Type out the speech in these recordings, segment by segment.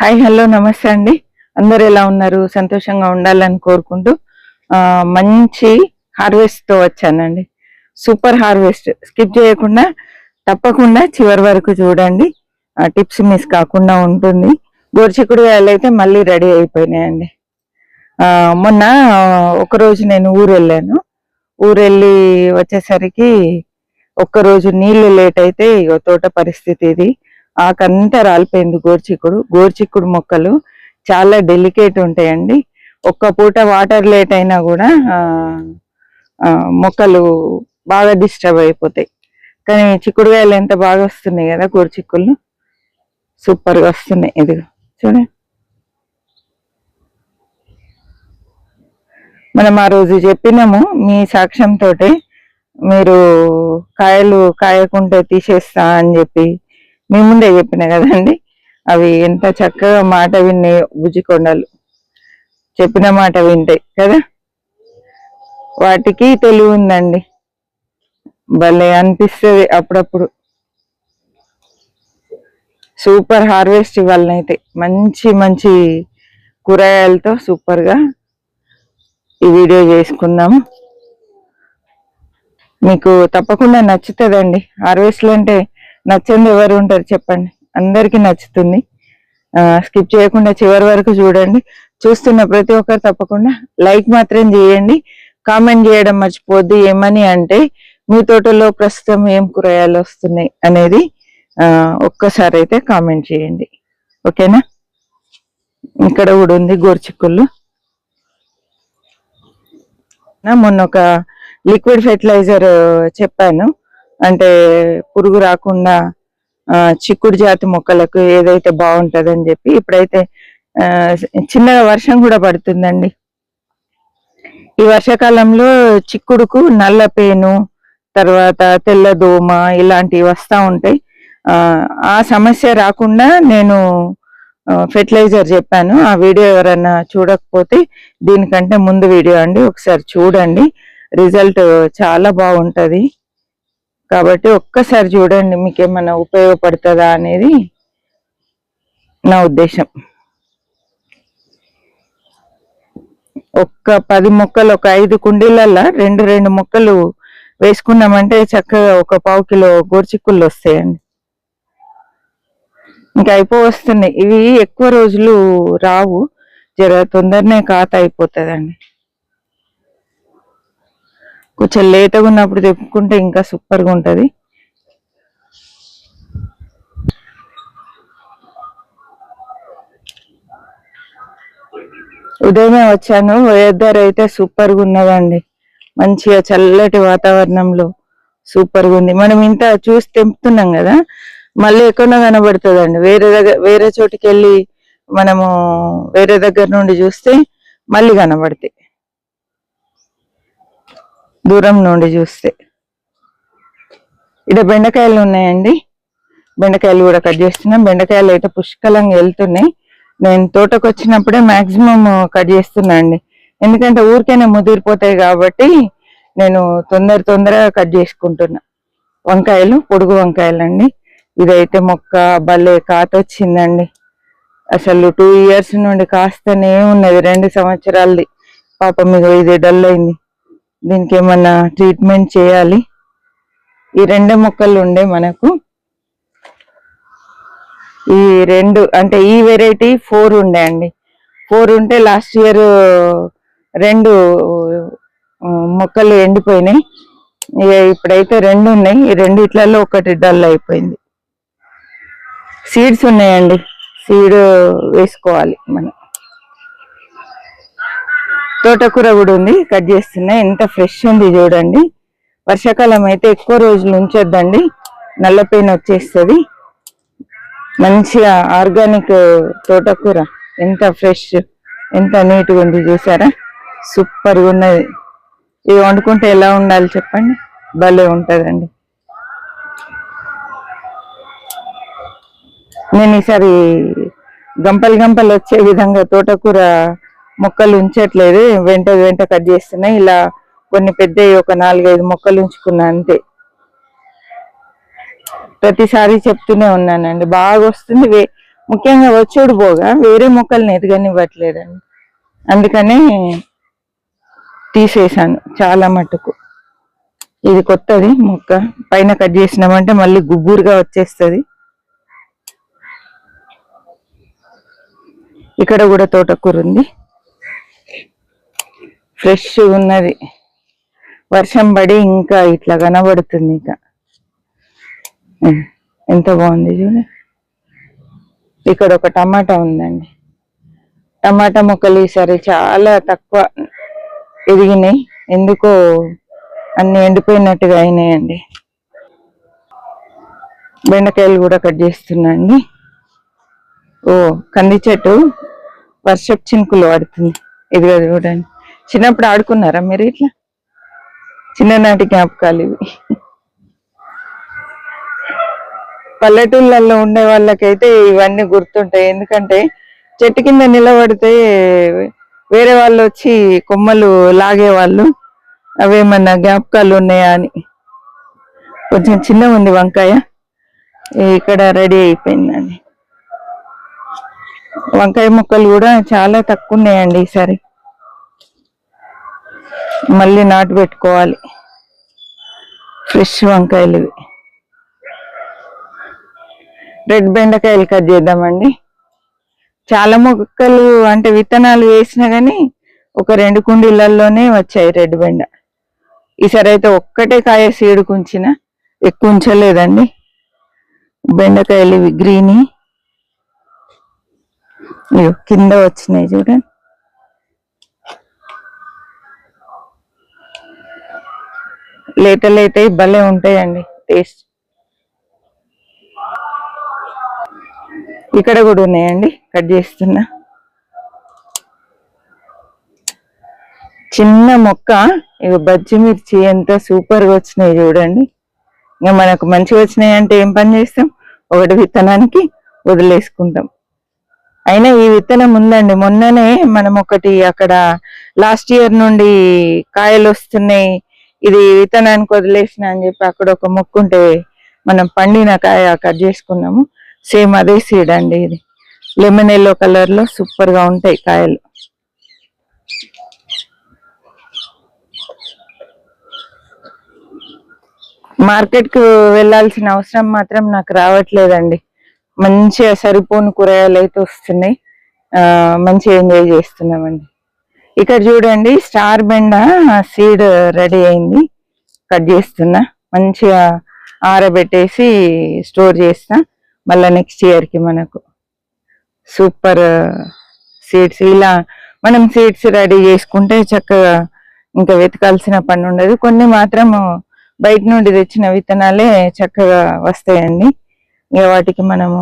Hi hello నమస్తే అండి. అందరు ఎలా ఉన్నారు? సంతోషంగా ఉండాలని కోరుకుంటూ మంచి హార్వెస్ట్తో వచ్చానండి. సూపర్ హార్వెస్ట్ స్కిప్ చేయకుండా తప్పకుండా చివరి వరకు చూడండి. టిప్స్ మిస్ కాకుండా ఉంటుంది. గోరుచిక్కుడుకాయలు అయితే మళ్ళీ రెడీ అయిపోయినాయండి. మొన్న ఒక రోజు నేను ఊరు వెళ్ళాను ఊరు వెళ్ళి వచ్చేసరికి ఒక్కరోజు నీళ్ళు లేట్ అయితే ఇగో తోట పరిస్థితి ఇది. ఆకంతా రాలిపోయింది గోర్చిక్కుడు. గోర్చిక్కుడు మొక్కలు చాలా డెలికేట్ ఉంటాయండి. ఒక్క పూట వాటర్ లేట్ అయినా కూడా మొక్కలు బాగా డిస్టర్బ్ అయిపోతాయి. కానీ చిక్కుడుకాయలు ఎంత బాగా వస్తున్నాయి కదా గోర్చిక్కులు సూపర్గా వస్తున్నాయి. ఇది చూడండి మనం ఆ రోజు చెప్పినాము మీ సాక్ష్యంతో మీరు కాయలు కాయకుంటే తీసేస్తా అని చెప్పి మీ ముందే చెప్పిన కదండి. అవి ఎంత చక్కగా మాట విన్నాయి బుజ్జికొండలు చెప్పిన మాట వింటాయి కదా. వాటికి తెలివి ఉందండి. భలే అనిపిస్తుంది అప్పుడప్పుడు. సూపర్ హార్వెస్ట్ ఇవ్వాలనైతే మంచి మంచి కూరగాయలతో సూపర్గా ఈ వీడియో చేసుకుందాము మీకు తప్పకుండా నచ్చుతుందండి. హార్వెస్ట్లు అంటే నచ్చంది ఎవరు ఉంటారు చెప్పండి. అందరికీ నచ్చుతుంది. స్కిప్ చేయకుండా చివరి వరకు చూడండి. చూస్తున్న ప్రతి ఒక్కరు తప్పకుండా లైక్ మాత్రం చేయండి. కామెంట్ చేయడం మర్చిపోద్దు. ఏమని అంటే మీ తోటలో ప్రస్తుతం ఏం కూరగాయలు వస్తున్నాయి అనేది ఒక్కసారి అయితే కామెంట్ చేయండి. ఓకేనా? ఇక్కడ కూడా ఉంది గోర్చిక్కుళ్ళు. మొన్న ఒక లిక్విడ్ ఫెర్టిలైజర్ చెప్పాను. అంటే పురుగు రాకుండా చిక్కుడు జాతి మొక్కలకు ఏదైతే బాగుంటుందని చెప్పి ఇప్పుడైతే చిన్నగా వర్షం కూడా పడుతుందండి. ఈ వర్షాకాలంలో చిక్కుడుకు నల్ల పేను తర్వాత తెల్ల దోమ ఇలాంటివి వస్తూ ఉంటాయి. ఆ, సమస్య రాకుండా నేను ఫెర్టిలైజర్ చెప్పాను. ఆ వీడియో ఎవరైనా చూడకపోతే దీనికంటే ముందు వీడియో అండి. ఒకసారి చూడండి. రిజల్ట్ చాలా బాగుంటుంది. కాబట్టి ఒక్కసారి చూడండి మీకు ఏమైనా ఉపయోగపడుతుందా అనేది నా ఉద్దేశం. ఒక్క పది మొక్కలు ఒక ఐదు కుండీలల్లో రెండు రెండు మొక్కలు వేసుకున్నామంటే చక్కగా ఒక పావు కిలో గోరుచిక్కుళ్ళు వస్తాయండి. ఇంకా అయిపో వస్తున్నాయి ఇవి ఎక్కువ రోజులు రావు. జర తొందరనే కాత అయిపోతుందండి. కొంచెం లేతగా ఉన్నప్పుడు తెప్పుకుంటే ఇంకా సూపర్గా ఉంటుంది. ఉదయమే వచ్చాను వెదర్ అయితే సూపర్గా ఉన్నదండి. మంచిగా చల్లటి వాతావరణంలో సూపర్గా ఉంది. మనం ఇంత చూసి తెంపుతున్నాం కదా మళ్ళీ ఎక్కడో కనబడుతుందండి. వేరే దగ్గర వేరే చోటుకి వెళ్ళి మనము వేరే దగ్గర నుండి చూస్తే మళ్ళీ కనబడతాయి. దూరం నుండి చూస్తే. ఇక్కడ బెండకాయలు ఉన్నాయండి. బెండకాయలు కూడా కట్ చేస్తున్నాం. బెండకాయలు అయితే పుష్కలంగా వెళ్తున్నాయి. నేను తోటకు వచ్చినప్పుడే మాక్సిమం కట్ చేస్తున్నా అండి. ఎందుకంటే ఊరికైనా ముదిరిపోతాయి కాబట్టి నేను తొందర తొందరగా కట్ చేసుకుంటున్నా. వంకాయలు పొడుగు వంకాయలు అండి ఇదైతే మొక్క భలే కాత వచ్చిందండి అసలు టూ ఇయర్స్ నుండి కాస్తనే ఉన్నది. రెండు సంవత్సరాలది. పాప మీద ఇది డల్ అయింది. దీనికి ఏమన్నా ట్రీట్మెంట్ చేయాలి? ఈ రెండే మొక్కలు ఉండే మనకు. ఈ రెండు అంటే ఈ వెరైటీ ఫోర్ ఉండే అండి. ఫోర్ ఉంటే లాస్ట్ ఇయర్ రెండు మొక్కలు ఎండిపోయినాయి. ఇక ఇప్పుడైతే రెండు ఉన్నాయి. ఈ రెండిట్లలో ఒకటి డల్ అయిపోయింది. సీడ్స్ ఉన్నాయండి. సీడ్ వేసుకోవాలి మనం. తోటకూర కూడా ఉంది కట్ చేస్తున్నా. ఎంత ఫ్రెష్ ఉంది చూడండి. వర్షాకాలం అయితే ఎక్కువ రోజులు ఉంచొద్దండి. నల్ల పెయిన్ వచ్చేస్తుంది. మంచిగా ఆర్గానిక్ తోటకూర. ఎంత ఫ్రెష్ ఎంత నీట్గా ఉంది చూసారా? సూపర్గా ఉన్నది. ఇది వండుకుంటే ఎలా ఉండాలి చెప్పండి? భలే ఉంటుందండి. నేను ఈసారి గంపలు గంపలు వచ్చే విధంగా తోటకూర మొక్కలు ఉంచట్లేదు వెంట వెంట కట్ చేస్తున్నాయి. ఇలా కొన్ని పెద్ద ఒక నాలుగైదు మొక్కలు ఉంచుకున్నా అంతే. ప్రతిసారి చెప్తూనే ఉన్నానండి. బాగా వస్తుంది. వే- ముఖ్యంగా వచ్చుడు పోగా వేరే మొక్కల్ని ఎదగనివ్వట్లేదండి. అందుకనే తీసేసాను చాలా మటుకు. ఇది కొత్తది మొక్క. పైన కట్ చేసినామంటే మళ్ళీ గుబ్బురుగా వచ్చేస్తుంది. ఇక్కడ కూడా తోటకూర ఉంది. ఫ్రెష్ ఉన్నది. వర్షం పడి ఇంకా ఇట్లా కనబడుతుంది ఇంకా. ఎంత బాగుంది చూడ. ఇక్కడ ఒక టమాటా ఉందండి. టమాటా మొక్కలు ఈసారి చాలా తక్కువ ఎదిగినాయి. ఎందుకో అన్ని ఎండిపోయినట్టుగా అయినాయండి. బెండకాయలు కూడా కట్ చేస్తున్నా అండి. ఓ కంది చెట్టు వర్షపు చినుకులు పడుతుంది. ఇది కదా చూడండి. చిన్నప్పుడు ఆడుకున్నారా మీరు ఇట్లా? చిన్ననాటి జ్ఞాపకాలు ఇవి. పల్లెటూళ్ళల్లో ఉండే వాళ్ళకైతే ఇవన్నీ గుర్తుంటాయి. ఎందుకంటే చెట్టు కింద నిలబడితే వేరే వాళ్ళు వచ్చి కొమ్మలు లాగేవాళ్ళు. అవేమన్నా జ్ఞాపకాలు ఉన్నాయా అని. కొంచెం చిన్న ఉంది వంకాయ. ఇక్కడ రెడీ అయిపోయిందండి వంకాయ ముక్కలు కూడా చాలా తక్కువ ఉన్నాయండి ఈసారి. మళ్ళీ నాటు పెట్టుకోవాలి. ఫ్రెష్ వంకాయలు రెడ్ బెండకాయలు కట్ చేద్దామండి. చాలా మొక్కలు అంటే విత్తనాలు వేసినా కానీ ఒక రెండు కుండీలలోనే వచ్చాయి రెడ్ బెండ. ఈసారి అయితే ఒక్కటే కాయ సీడు కుంచిన ఎక్కువ ఉంచలేదండి. బెండకాయలు ఇవి గ్రీని కింద వచ్చినాయి చూడండి. లేత అయితే భలే ఉంటాయండి టేస్ట్ ఇక్కడ కూడా ఉన్నాయండి కట్ చేస్తున్నా. చిన్న మొక్క ఇక బజ్జి మిర్చి ఎంత సూపర్గా వచ్చినాయి చూడండి. ఇంకా మనకు మంచిగా వచ్చినాయి అంటే ఏం పని చేస్తాం? ఒకటి విత్తనానికి వదిలేసుకుంటాం. అయినా ఈ విత్తనం ఉందండి మొన్ననే మనం ఒకటి అక్కడ లాస్ట్ ఇయర్ నుండి కాయలు వస్తున్నాయి ఇది విత్తనానికి వదిలేసిన అని చెప్పి అక్కడ ఒక మొక్కు ఉంటే మనం పండిన కాయ కట్ చేసుకున్నాము. సేమ్ అదే సీడ్ అండి ఇది. లెమన్ ఎల్లో కలర్లో సూపర్గా సూపర్గా ఉంటాయి కాయలు. మార్కెట్కు వెళ్ళాల్సిన అవసరం మాత్రం నాకు రావట్లేదండి. మంచిగా సరిపోని కూరగాయలు అయితే వస్తున్నాయి. మంచిగా ఎంజాయ్ చేస్తున్నామండి. ఇక్కడ చూడండి స్టార్ బెండ సీడ్ రెడీ అయింది. కట్ చేస్తున్నా. మంచిగా ఆరబెట్టేసి స్టోర్ చేస్తా మళ్ళీ నెక్స్ట్ ఇయర్కి మనకు సూపర్ సీడ్స్ ఇలా మనం సీడ్స్ రెడీ చేసుకుంటే చక్కగా ఇంకా వెతకాల్సిన పని ఉండదు. కొన్ని మాత్రం బయట నుండి తెచ్చిన విత్తనాలే చక్కగా వస్తాయండి. ఇక వాటికి మనము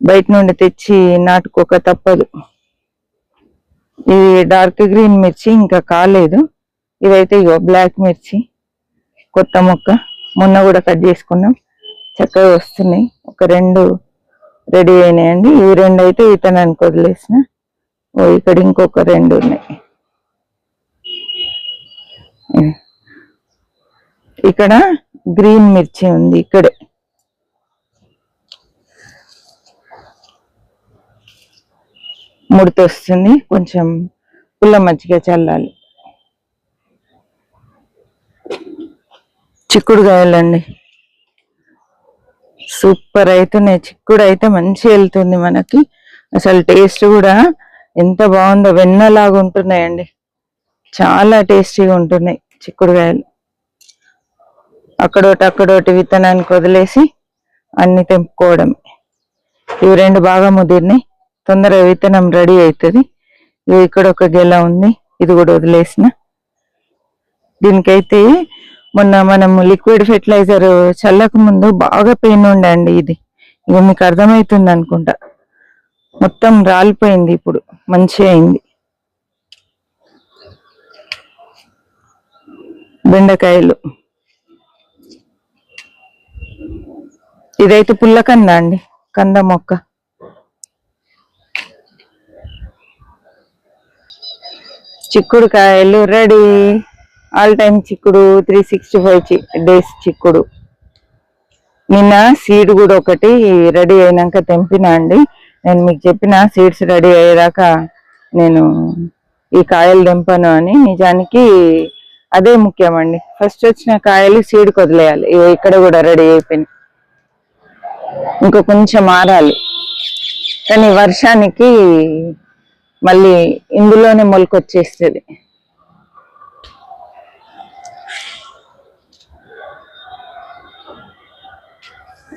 బయట నుండి తెచ్చి నాటుకోక తప్పదు. ఇది డార్క్ గ్రీన్ మిర్చి ఇంకా కాలేదు. ఇదైతే ఇగో బ్లాక్ మిర్చి కొత్త మొక్క. మొన్న కూడా కట్ చేసుకున్నాం. చక్కగా వస్తున్నాయి. ఒక రెండు రెడీ అయినాయండి. ఈ రెండు అయితే ఇతనానికి వదిలేసిన. ఓ ఇక్కడ ఇంకొక రెండు ఉన్నాయి. ఇక్కడ గ్రీన్ మిర్చి ఉంది ఇక్కడే. ముడత వస్తుంది. కొంచెం పుల్ల మజ్జిగ చల్లాలి. చిక్కుడుకాయలండి సూపర్ అవుతున్నాయి చిక్కుడు అయితే మంచిగా వెళ్తుంది మనకి. అసలు టేస్ట్ కూడా ఎంత బాగుందో వెన్నలాగా ఉంటున్నాయండి. చాలా టేస్టీగా ఉంటున్నాయి చిక్కుడుకాయలు అక్కడోటి అక్కడోటి విత్తనానికి వదిలేసి అన్ని తెంపుకోవడం ఇవి రెండు బాగా ముదిరినాయి. తొందరగా విత్తనం రెడీ అవుతుంది. ఇవి ఇక్కడ ఒక గెల ఉంది. ఇది కూడా వదిలేసిన. దీనికైతే మొన్న మనము లిక్విడ్ ఫెర్టిలైజర్ చల్లక ముందు బాగా పెయిన్ ఉండండి అండి ఇది. ఇక మీకు అర్థమవుతుంది అనుకుంటా. మొత్తం రాలిపోయింది ఇప్పుడు. మంచిగా అయింది. బెండకాయలు. ఇదైతే పుల్ల కంద అండి. కంద మొక్క. చిక్కుడుకాయలు రెడీ. ఆల్ టైమ్ చిక్కుడు త్రీ సిక్స్టీ ఫైవ్ డేస్ చిక్కుడు. నిన్న సీడ్ కూడా ఒకటి రెడీ అయినాక తెంపినా అండి. నేను మీకు చెప్పిన సీడ్స్ రెడీ అయ్యేదాకా నేను ఈ కాయలు తెంపాను అని నిజానికి అదే ముఖ్యమండి. ఫస్ట్ వచ్చిన కాయలు సీడ్ వదిలేయాలి ఇక్కడ కూడా రెడీ అయిపోయినాయి. ఇంకా కొంచెం మారాలి. కానీ వర్షానికి మళ్ళీ ఇందులోనే మొలకొచ్చేస్తుంది.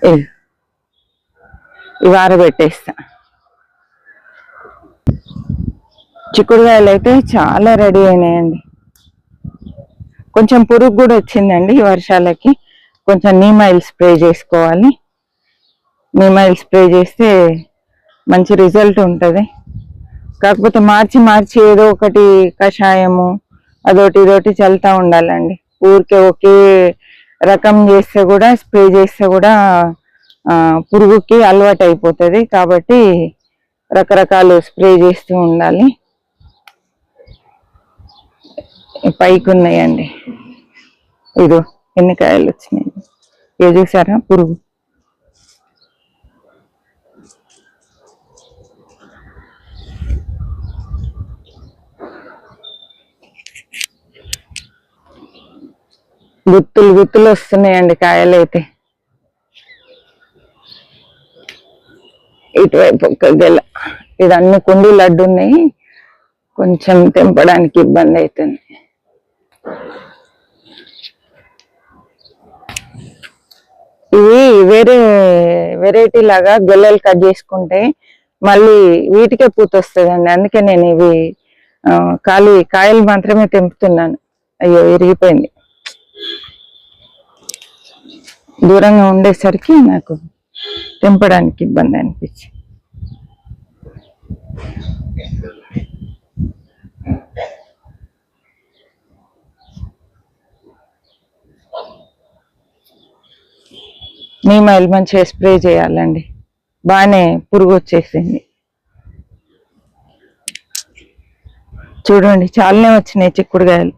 వార ఇవి ఆరబెట్టేస్తా చిక్కుడుకాయలు అయితే చాలా రెడీ అయినాయండి. కొంచెం పురుగు కూడా వచ్చిందండి ఈ వర్షాలకి. కొంచెం నీమాయిల్ స్ప్రే చేసుకోవాలి. నీమాయిల్ స్ప్రే చేస్తే మంచి రిజల్ట్ ఉంటుంది. కాకపోతే మార్చి మార్చి ఏదో ఒకటి కషాయము అదొకటి ఇదొకటి చల్లుతా ఉండాలండి. ఊరికే ఒకే రకం చేస్తే కూడా స్ప్రే చేస్తే కూడా పురుగుకి అలవాటు అయిపోతుంది. కాబట్టి రకరకాలు స్ప్రే చేస్తూ ఉండాలి. పైకి ఉన్నాయండి ఇదో ఎన్ని కాయలు వచ్చినాయి? ఇవి చూసారా? పురుగు. గుత్తులు గుత్తులు వస్తున్నాయండి కాయలు అయితే. ఇటువైపు ఒక గెల ఇదన్నీ కుండీ లడ్డు ఉన్నాయి. కొంచెం తెంపడానికి ఇబ్బంది అవుతుంది. ఇవి వేరే వెరైటీ లాగా గొల్లలు కట్ చేసుకుంటే మళ్ళీ వీటికే పూత వస్తుందండి. అందుకే నేను ఇవి ఖాళీ కాయలు మాత్రమే తెంపుతున్నాను. అయ్యో విరిగిపోయింది. దూరంగా ఉండేసరికి నాకు తెంపడానికి ఇబ్బంది అనిపించి నీమ్ ఆయిల్ మంచిగా స్ప్రే చేయాలండి. బాగానే పురుగు వచ్చేసింది. చూడండి చాలానే వచ్చినాయి చిక్కుడుకాయలు.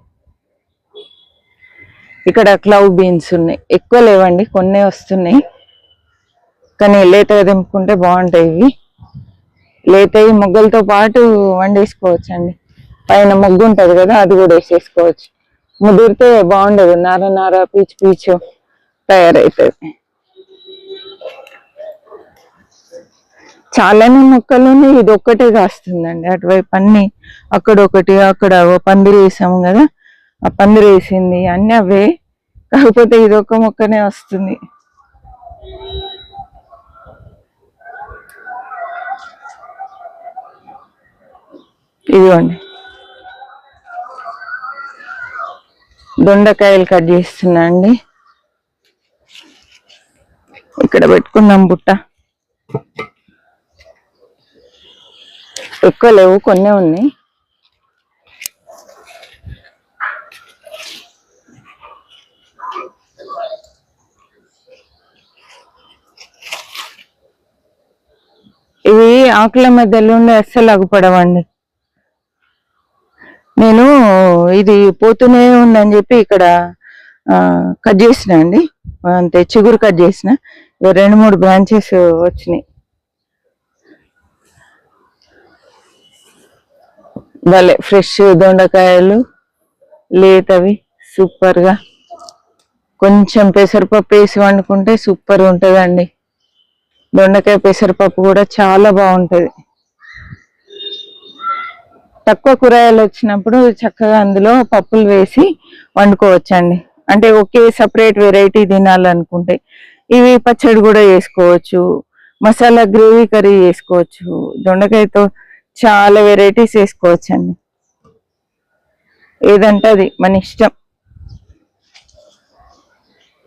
ఇక్కడ క్లౌ బీన్స్ ఉన్నాయి. ఎక్కువ లేవండి కొన్ని వస్తున్నాయి. కానీ లేతగా దింపుకుంటే బాగుంటాయి ఇవి. లేతవి మొగ్గలతో పాటు వండేసుకోవచ్చండి. పైన మొగ్గు ఉంటుంది కదా అది కూడా వేసేసుకోవచ్చు. ముదిరితే బాగుండదు నార నార పీచు పీచు తయారవుతుంది చాలానే మొక్కలు ఇది ఒక్కటే కాస్తుందండి. అటువైపు అన్ని అక్కడ ఒకటి అక్కడ పందిరి వేసాము కదా పందిరి వేసింది అన్నీ అవే. కాకపోతే ఇది ఒక మొక్కనే వస్తుంది. ఇదిగోండి. దొండకాయలు కట్ చేస్తున్నా అండి. ఇక్కడ పెట్టుకున్నాం బుట్ట. ఎక్కువ లేవు కొన్నే ఉన్నాయి ఇవి ఆకుల మధ్యలో ఉండి అస్సలు అగుపడవండి నేను ఇది పోతూనే ఉందని చెప్పి ఇక్కడ కట్ చేసిన అండి. అంతే చిగురు కట్ చేసిన. రెండు మూడు బ్రాంచెస్ వచ్చినాయి. భలే ఫ్రెష్ దొండకాయలు లేతవి సూపర్గా కొంచెం పెసరపప్పు వేసి వండుకుంటే సూపర్ ఉంటదండి. దొండకాయ పెసరపప్పు కూడా చాలా బాగుంటుంది. తక్కువ కూరగాయలు వచ్చినప్పుడు చక్కగా అందులో పప్పులు వేసి వండుకోవచ్చండి. అంటే ఒకే సపరేట్ వెరైటీ తినాలనుకుంటే ఇవి పచ్చడి కూడా చేసుకోవచ్చు మసాలా గ్రేవీ కర్రీ చేసుకోవచ్చు దొండకాయతో చాలా వెరైటీస్ వేసుకోవచ్చండి ఏదంటే అది మన ఇష్టం.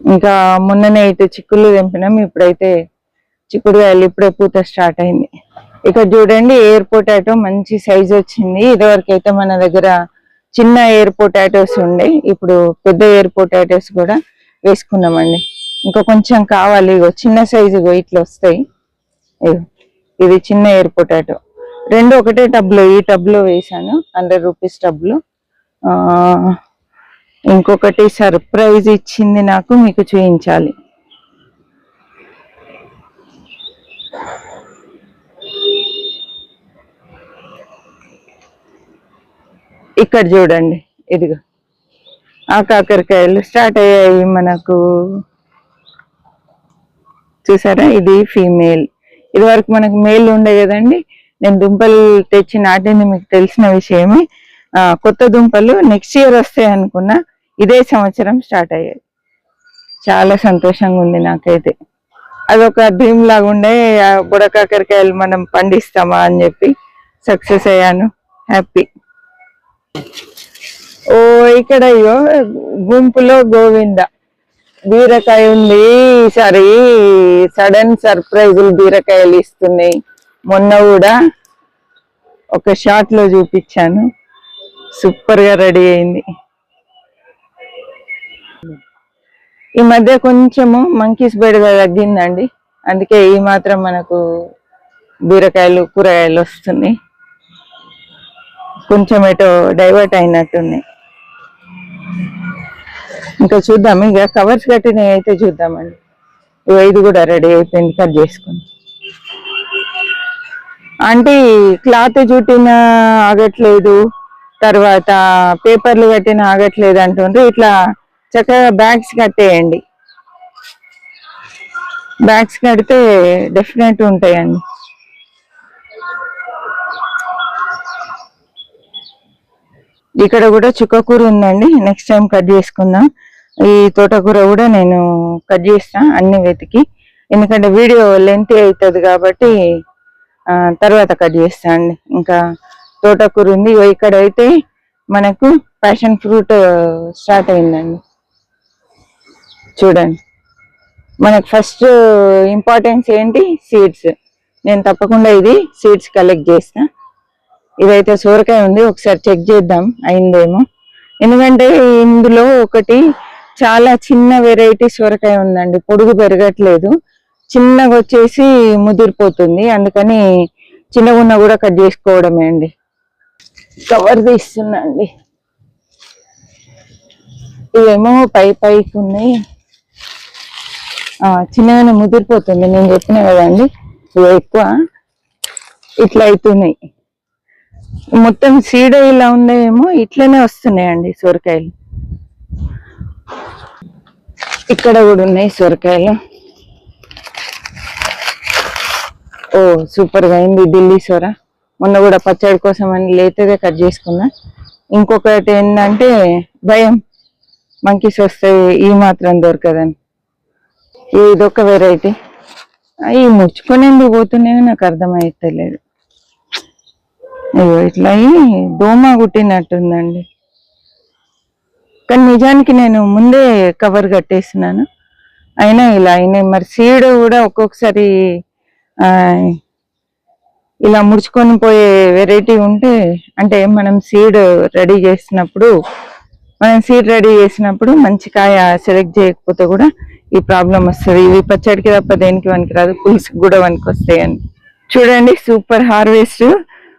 ఇంకా మొన్ననే అయితే చిక్కుళ్ళు తెంపినాం ఇప్పుడైతే చిక్కుడుకాయలు ఇప్పుడే పూత స్టార్ట్ అయింది. ఇక్కడ చూడండి ఎయిర్ పొటాటో మంచి సైజ్ వచ్చింది. ఇదివరకు అయితే మన దగ్గర చిన్న ఎయిర్ పొటాటోస్ ఉండే ఇప్పుడు పెద్ద ఎయిర్ పొటాటోస్ కూడా వేసుకున్నామండి. ఇంకా కొంచెం కావాలి ఇగో చిన్న సైజు ఇట్లా వస్తాయి. ఇది చిన్న ఎయిర్ పొటాటో రెండు ఒకటే టబ్లో ఈ టబ్లో వేసాను హండ్రెడ్ రూపీస్ టబ్లో ఇంకొకటి సర్ప్రైజ్ ఇచ్చింది నాకు మీకు చూపించాలి. ఇక్కడ చూడండి ఇదిగో. ఆ కాకరకాయలు స్టార్ట్ అయ్యాయి మనకు. చూసారా? ఇది ఫీమేల్. ఇది వరకు మనకు మేల్ ఉండే కదండి నేను దుంపలు తెచ్చి నాటింది మీకు తెలిసిన విషయమే. కొత్త దుంపలు నెక్స్ట్ ఇయర్ వస్తాయి అనుకున్నా ఇదే సంవత్సరం స్టార్ట్ అయ్యాయి. చాలా సంతోషంగా ఉంది నాకైతే. అదొక డ్రీమ్ లాగా ఉండే బుడ కాకరకాయలు మనం పండిస్తామా అని చెప్పి సక్సెస్ అయ్యాను. హ్యాపీ. ఓ ఇక్కడ అయ్యో గుంపులో గోవింద. బీరకాయ ఉంది ఈసారి సడన్ సర్ప్రైజులు బీరకాయలు ఇస్తున్నాయి. మొన్న కూడా ఒక షాట్లో చూపించాను. సూపర్గా రెడీ అయింది. ఈ మధ్య కొంచెము మంకీస్ బెడగా తగ్గిందండి. అందుకే ఈ మాత్రం మనకు బీరకాయలు కూరగాయలు వస్తున్నాయి. కొంచెం ఎటో డైవర్ట్ అయినట్టుంది. ఇంకా చూద్దాం ఇక కవర్స్ కట్టినవి అయితే చూద్దామండి. ఇది కూడా రెడీ అయిపోయింది కట్ చేసుకుని అంటే క్లాత్ చుట్టిన ఆగట్లేదు తర్వాత పేపర్లు కట్టిన ఆగట్లేదు అంటుండ్రు ఇట్లా చక్కగా బ్యాగ్స్ కట్టేయండి. బ్యాగ్స్ కడితే డెఫినెట్ ఉంటాయండి. ఇక్కడ కూడా చుక్కకూర ఉందండి. నెక్స్ట్ టైం కట్ చేసుకుందాం. ఈ తోటకూర కూడా నేను కట్ చేస్తా అన్ని వెతికి. ఎందుకంటే వీడియో లెంత్ అవుతుంది కాబట్టి తర్వాత కట్ చేస్తా అండి. ఇంకా తోటకూర ఉంది. ఇక్కడ అయితే మనకు ప్యాషన్ ఫ్రూట్ స్టార్ట్ అయిందండి. చూడండి. మనకు ఫస్ట్ ఇంపార్టెన్స్ ఏంటి? సీడ్స్ నేను తప్పకుండా ఇది సీడ్స్ కలెక్ట్ చేస్తా. ఇదైతే సోరకాయ ఉంది ఒకసారి చెక్ చేద్దాం అయిందేమో. ఎందుకంటే ఇందులో ఒకటి చాలా చిన్న వెరైటీ సొరకాయ ఉందండి పొడుగు పెరగట్లేదు. చిన్నగా వచ్చేసి ముదిరిపోతుంది అందుకని చిన్నగా ఉన్న కూడా కట్ చేసుకోవడమే అండి. కవర్ తీస్తున్నా అండి ఇవేమో పై పైకి ఉన్నాయి. చిన్నగానే ముదిరిపోతుంది నేను చెప్పిన కదండి ఇవి ఎక్కువ ఇట్లా అవుతున్నాయి. మొత్తం సీడ ఇలా ఉందేమో ఇట్లనే వస్తున్నాయండి సొరకాయలు. ఇక్కడ కూడా ఉన్నాయి సొరకాయలు. ఓ సూపర్గా అయింది ఢిల్లీ సొర. మొన్న కూడా పచ్చడి కోసం అని లేతదే కట్ చేసుకున్నా. ఇంకొకటి ఏంటంటే భయం. మంకీస్ వస్తాయి ఈ మాత్రం దొరకదని. ఇదొక వెరైటీ అవి ముచ్చుకునేందుకు పోతున్నాయో నాకు అర్థమైతలేదు ఇగో ఇట్లా దోమ కుట్టినట్టుందండి. కానీ నిజానికి నేను ముందే కవర్ కట్టేసినాను. అయినా ఇలా అయినాయి మరి సీడ్ కూడా ఒక్కొక్కసారి ఇలా ముడుచుకొని పోయే వెరైటీ ఉంటే అంటే మనం సీడ్ రెడీ చేసినప్పుడు మనం సీడ్ రెడీ చేసినప్పుడు మంచి కాయ సెలెక్ట్ చేయకపోతే కూడా ఈ ప్రాబ్లం వస్తుంది. ఇవి పచ్చడికి తప్ప దేనికి వనికి రాదు పులుసుకి కూడా వనికి వస్తాయని చూడండి సూపర్ హార్వెస్ట్.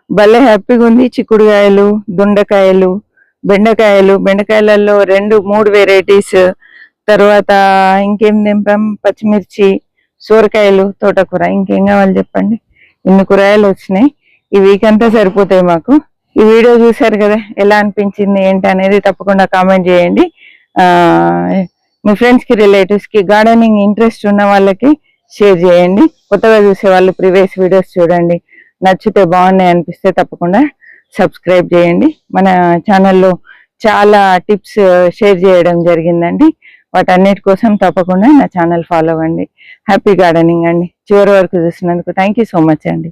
భలే హ్యాపీగా ఉంది. చిక్కుడుకాయలు దొండకాయలు బెండకాయలు. బెండకాయలలో రెండు మూడు వెరైటీస్ తర్వాత ఇంకేం దింపాం పచ్చిమిర్చి సోరకాయలు తోటకూర. ఇంకేం కావాలి చెప్పండి? ఇన్ని కూరగాయలు వచ్చినాయి. ఈ వీక్ అంతా సరిపోతాయి మాకు. ఈ వీడియో చూసారు కదా ఎలా అనిపించింది ఏంటి అనేది తప్పకుండా కామెంట్ చేయండి. మీ ఫ్రెండ్స్కి రిలేటివ్స్కి గార్డెనింగ్ ఇంట్రెస్ట్ ఉన్న వాళ్ళకి షేర్ చేయండి. కొత్తగా చూసే వాళ్ళు ప్రీవియస్ వీడియోస్ చూడండి. నచ్చితే బాగున్నాయి అనిపిస్తే తప్పకుండా సబ్స్క్రైబ్ చేయండి. మన ఛానల్లో చాలా టిప్స్ షేర్ చేయడం జరిగిందండి. వాటన్నిటి కోసం తప్పకుండా నా ఛానల్ ఫాలో అవ్వండి. హ్యాపీ గార్డెనింగ్ అండి. చివరి వరకు చూసినందుకు థ్యాంక్ యూ సో మచ్ అండి.